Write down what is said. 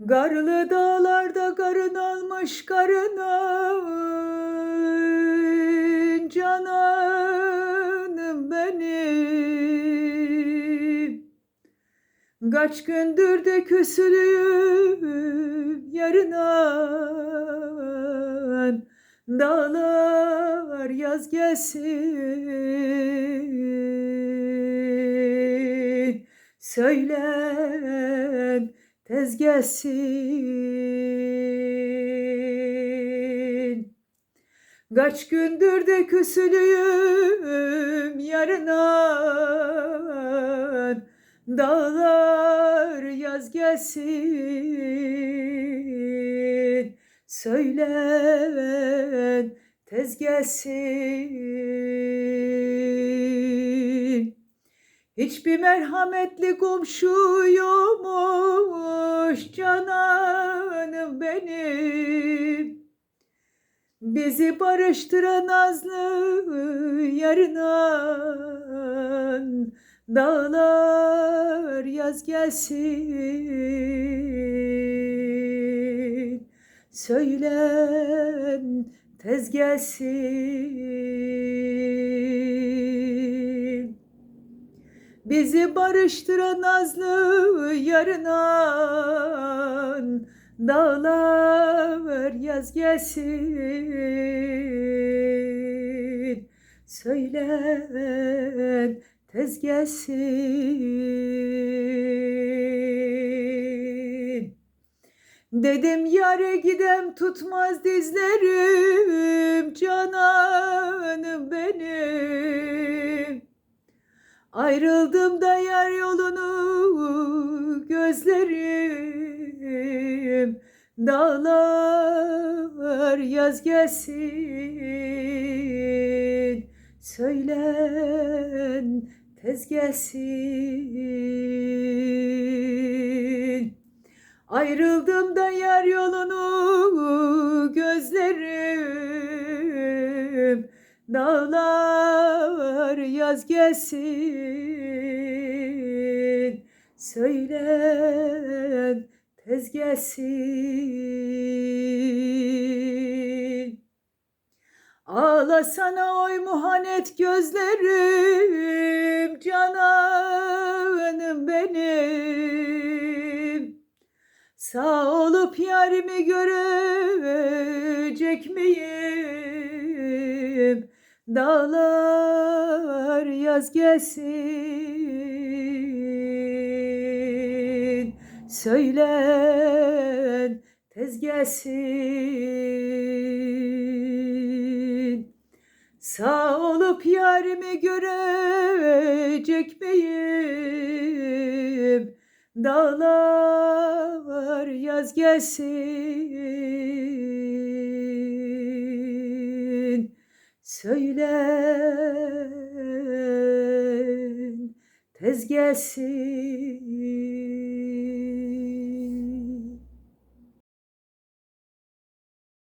Garlı dağlarda karın almış karının cananım benim. Kaç gündür de küsülüyüm yarından Dağlar yaz gelsin Söylen tez gelsin. Kaç gündür de küsülüyüm yarından. Dağlar yaz gelsin. Söylen tez gelsin Hiçbir merhametli komşu yokmuş cananım benim. Bizi barıştıran nazlı yarından Dağlar yaz gelsin. Söylen tez gelsin Bizi barıştıran nazlı yarından Dağlar yaz gelsin. Söylen tez gelsin. Dedim yare gidem tutmaz dizlerim Cananım benim Ayrıldım da yer yolunu gözlerim Dağlar yaz gelsin. Söylen tez gelsin. Ayrıldım da yer yolunu gözlerim Dağlar yaz gelsin Söylen tez gelsin Ağlasana oy muhanet gözlerim Cananım benim Sağ olup yarimi görecek miyim? Dağlar yaz gelsin Söylen tez gelsin Sağ olup yarimi görecek miyim? Dağlar yaz gelsin Söylen tez gelsin